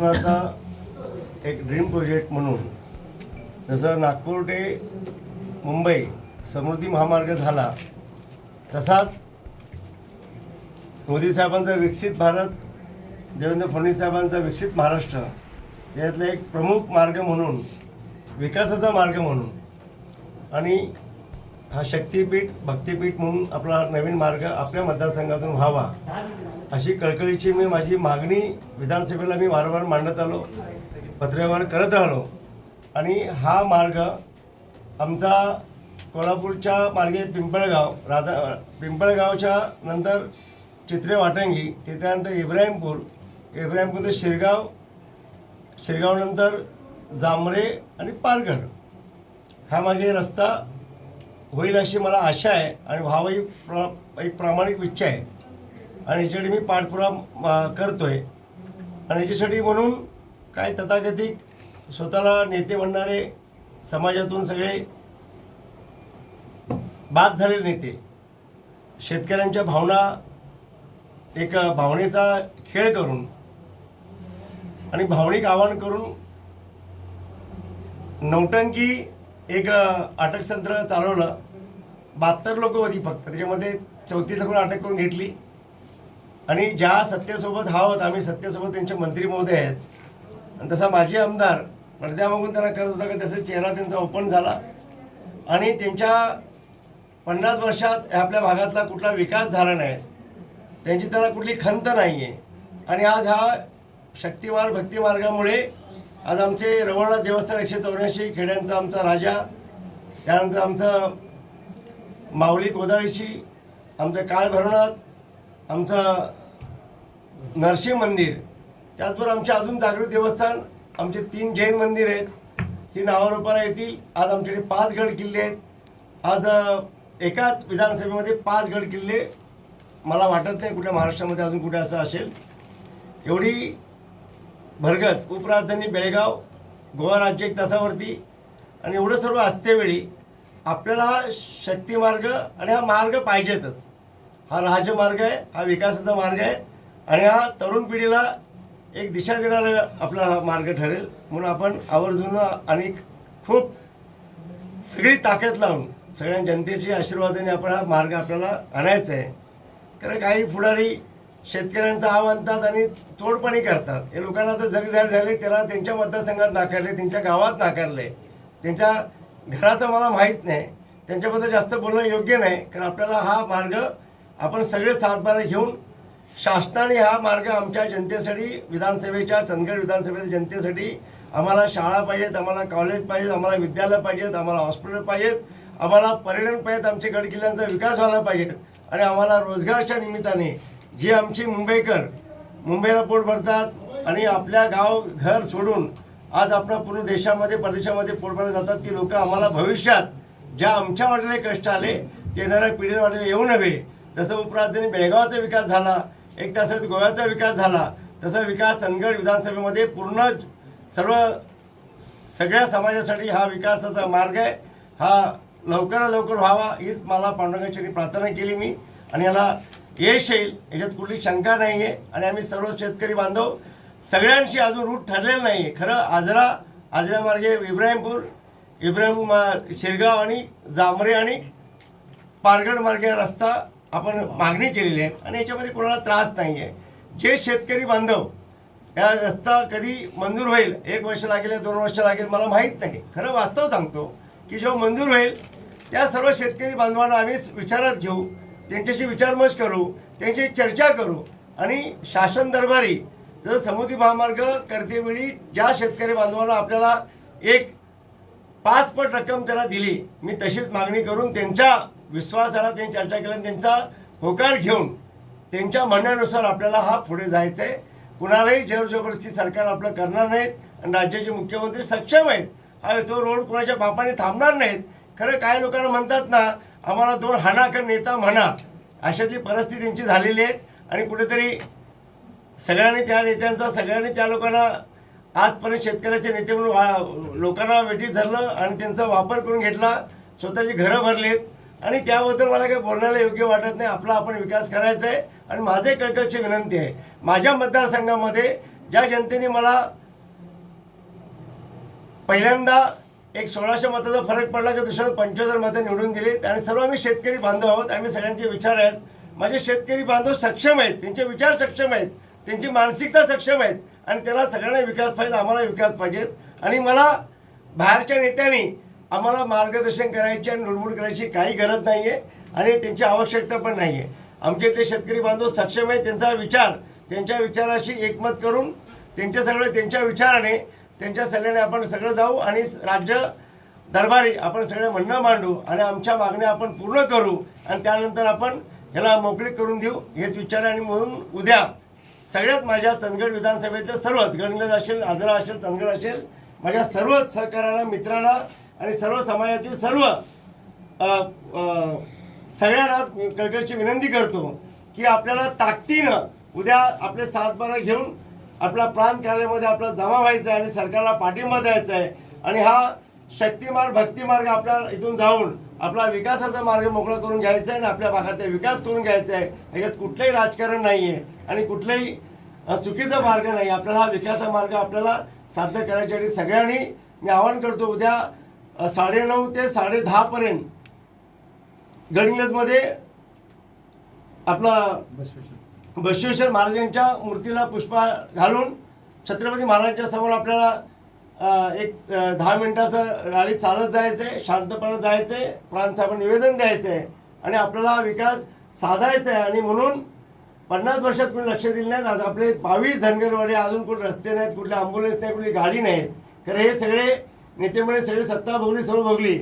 शासनाचा एक dream project म्हणून. जसं नागपूर ते मुंबई समृद्धी महामार्ग झाला तसाच मोदी साहेबांचा विकसित भारत देवेंद्र फडणवीस साहेबांचा विकसित महाराष्ट्र त्यातला एक प्रमुख मार्ग म्हणून विकासाचा मार्ग म्हणून. आणि हा शक्तीपीठ भक्तीपीठ म्हणून आपला नवीन मार्ग आपल्या मतदारसंघातून व्हावा. अशी कळकळीची मी माझी मागणी विधानसभेला मी वारंवार मांडत आलो पत्रव्यवहार करत आलो आणि हा मार्ग आमचा कोल्हापूरच्या मार्गे पिंपळगाव राधा पिंपळगावच्या नंतर चित्रे वाटंगी त्याच्यानंतर इब्राहिमपूर इब्राहिमपूर ते शिरगाव शिरगावनंतर जांभरे आणि पारगड हा माझे रस्ता होईल अशी मला आशा आहे आणि व्हावाही प्र एक प्रामाणिक इच्छा आहे. आणि याच्यासाठी मी पाठपुरावा करतो आहे आणि याच्यासाठी म्हणून काय तथाकथित स्वतःला नेते म्हणणारे समाजातून सगळे बाद झालेले नेते शेतकऱ्यांच्या भावना एक भावनेचा खेळ करून आणि भावनिक आवाहन करून नौटंकी एक अटकतंत्र चालवलं. बहात्तर लोक होती फक्त. त्याच्यामध्ये चौतीस लोक अटक करून घेतली. आणि ज्या सत्तेसोबत आहोत आम्ही सत्तेसोबत त्यांचे मंत्री महोदय आहेत. आणि तसा माजी आमदार पडद्यामागून त्यांना करत होता की त्याचा चेहरा त्यांचा ओपन झाला. आणि त्यांच्या पन्नास वर्षात आपल्या भागातला कुठला विकास झाला नाही. त्यांची त्यांना कुठली खंत नाही आहे आणि आज हा शक्तिमार्ग भक्तिमार्गामुळे आज आमचे रवळनाथ देवस्थान एकशे चौऱ्याऐंशी खेड्यांचा आमचा राजा त्यानंतर आमचं माऊली कोदाळीशी आमचं काळभरणात आमचं नरसिंह मंदिर त्याचबरोबर आमचे अजून जागृत देवस्थान आमचे तीन जैन मंदिर आहेत. ती नावारूपाला येतील. आज आमच्याकडे पाच गड किल्ले आहेत. आज एकाच विधानसभेमध्ये पाच गड किल्ले. मला वाटत नाही कुठल्या महाराष्ट्रामध्ये अजून कुठे असं असेल. एवढी भरगत उपराजधानी बेळगाव गोवा राज्य एक तासावरती. आणि एवढं सर्व असतेवेळी आपल्याला हा शक्तिमार्ग आणि हा मार्ग पाहिजेतच. हा राजमार्ग आहे हा विकासाचा मार्ग आहे आणि हा तरुण पिढीला एक दिशा देणारा आपला हा मार्ग ठरेल म्हणून आपण आवर्जून आणि खूप सगळी ताकद लावून सगळ्या जनतेची आशीर्वादाने आपण हा मार्ग आपल्याला आणायचा आहे. कारण काही पुढारी शेतकऱ्यांचा आव आणतात आणि तोडपणी करतात. हे लोकांना आता जगजाहीर झाले त्याला त्यांच्या मतदारसंघात नाकारले त्यांच्या गावात नाकारले त्यांच्या घराचं मला माहीत नाही. त्यांच्याबद्दल जास्त बोलणं योग्य नाही. कारण आपल्याला हा मार्ग आपण सगळे सातबारे घेऊन शासनाने हा मार्ग आमच्या जनतेसाठी विधानसभेच्या चंदगड विधानसभेच्या जनतेसाठी आम्हाला शाळा पाहिजेत आम्हाला कॉलेज पाहिजेत आम्हाला विद्यालय पाहिजेत आम्हाला हॉस्पिटल पाहिजेत आम्हाला पर्यटन पाहिजेत आमचे गडकिल्ल्यांचा विकास व्हायला पाहिजेत. आणि आम्हाला रोजगारच्या निमित्ताने जी आमची मुंबईकर मुंबईला पोट भरतात आणि आपल्या गाव घर सोडून आज आपल्या पूर्ण देशामध्ये परदेशामध्ये पोट जातात ती लोक आम्हाला भविष्यात ज्या आमच्या वाटेले कष्ट आले ते येणाऱ्या पिढीला वाटेले येऊ नव्हे तसं उपराजधानी बेळगावचा विकास झाला एक तसंच गोव्याचा विकास झाला तसा विकास चंदगड विधानसभेमध्ये पूर्ण सर्व सगळ्या समाजासाठी हा विकासाचा मार्ग आहे. हा लवकरात लवकर व्हावा हीच मला पांडुरंगाची प्रार्थना केली मी. आणि याला यश येईल याच्यात कुठली शंका नाही आहे आणि आम्ही सर्व शेतकरी बांधव सगळ्यांशी अजून रूट ठरलेलं नाही आहे खरं आजरा आजऱ्यामार्गे इब्राहिमपूर इब्राहिम शिरगाव आणि जांभरे आणि पारगड मार्गे रस्ता आपण मागणी केलेली आहे. आणि याच्यामध्ये कोणाला त्रास नाही आहे जे शेतकरी बांधव या रस्ता कधी मंजूर होईल एक वर्ष लागेल दोन वर्ष लागेल मला माहीत नाही. खरं वास्तव सांगतो की जेव्हा मंजूर होईल त्या सर्व शेतकरी बांधवांना आम्ही विचारात घेऊ त्यांच्याशी विचारमश करू त्यांची चर्चा करू आणि शासन दरबारी जसं समुद्री महामार्ग करतेवेळी ज्या शेतकरी बांधवांना आपल्याला एक पाच पट रक्कम त्याला दिली मी तशीच मागणी करून त्यांच्या विश्वासाला त्यांनी चर्चा केली आणि त्यांचा होकार घेऊन त्यांच्या म्हणण्यानुसार आपल्याला हा पुढे जायचा आहे कुणालाही जबरदस्ती सरकार आपलं करणार नाहीत आणि राज्याचे मुख्यमंत्री सक्षम आहेत आणि तो रोड कुणाच्या बापाने थांबणार नाहीत. खरं काय लोकांना म्हणतात ना आम्हाला दोन हाणाकर नेता म्हणा अशाची परिस्थिती त्यांची झालेली आहे. आणि कुठेतरी सगळ्यांनी त्या नेत्यांचा सगळ्यांनी त्या लोकांना आजपर्यंत शेतकऱ्याचे नेते म्हणून वा- लोकांना वेटीस धरलं आणि त्यांचा वापर करून घेतला स्वतःची घरं भरलीत. आणि त्याबद्दल मला काही बोलण्याला योग्य वाटत नाही आपला आपण विकास करायचा आहे. आणि माझे कळकळची विनंती आहे माझ्या मतदारसंघामध्ये ज्या जनतेने मला पहिल्यांदा एक सोळाशे मताचा फरक पडला की दुसऱ्या पंचोत्तर मतं निवडून दिलीत आणि सर्व आम्ही शेतकरी बांधव आहोत आम्ही सगळ्यांचे विचार आहेत. माझे शेतकरी बांधव सक्षम आहेत त्यांचे विचार सक्षम आहेत. त्यांची मानसिकता सक्षम आहेत. आणि त्यांना सगळ्यांना विकास पाहिजे आम्हाला विकास पाहिजेत. आणि मला बाहेरच्या नेत्यांनी आम्हाला मार्गदर्शन करायची आणि लुडबुड करायची काही गरज नाही आहे आणि त्यांची आवश्यकता पण नाही आहे आमचे ते शेतकरी बांधव सक्षम आहेत त्यांचा विचार त्यांच्या विचाराशी एकमत करून त्यांच्या सगळं त्यांच्या विचाराने त्यांच्या सल्ल्याने आपण सगळं जाऊ आणि राज्य दरबारी आपण सगळे म्हणणं मांडू आणि आमच्या मागण्या आपण पूर्ण करू आणि त्यानंतर आपण ह्याला मोकळी करून देऊ हेच विचार आणि म्हणून उद्या सगळ्यात माझ्या चंदगड विधानसभेतले सर्वच गणगज असेल आजरा असेल चंदगड असेल माझ्या सर्व सहकाऱ्यांना मित्रांना आणि सर्व समाजातील सर्व सगळ्यांना कळकळची विनंती करतो की आपल्याला ताकदीनं उद्या आपले सातबारा घेऊन आपला प्रांत कार्यालयामध्ये आपला जमा व्हायचा आहे आणि सरकारला पाठिंबा द्यायचा आहे आणि हा शक्तिमार्ग भक्तिमार्ग आपल्या इथून जाऊन आपला विकासाचा मार्ग मोकळा करून घ्यायचा आहे आणि आपल्या भागातला विकास करून घ्यायचा आहे. ह्याच्यात कुठलंही राजकारण नाही आहे आणि कुठलंही चुकीचा मार्ग नाही आपल्याला हा विकासाचा मार्ग आपल्याला साध्य करायच्यासाठी सगळ्यांनी मी आवाहन करतो उद्या साडे साडेनऊ ते साडे दहापर्यंत गडिंगजमध्ये आपला बसवेश्वर महाराजांच्या मूर्तीला पुष्पा घालून छत्रपती महाराजांच्या समोर आपल्याला एक दहा मिनिटाचं रॅली चालत जायचं आहे शांतपणे जायचं आहे प्रांतसाहेब निवेदन द्यायचं आहे आणि आपल्याला हा विकास साधायचा आहे आणि म्हणून पन्नास वर्षात कोणी लक्ष दिलं नाही आज आपले बावीस धनगरवाडे अजून कुठे रस्ते नाहीत कुठले ॲम्ब्युलन्स नाही कुठली गाडी नाही खरं हे सगळे नेते म्हणजे सगळे सत्ता भोगली सर्व भोगली.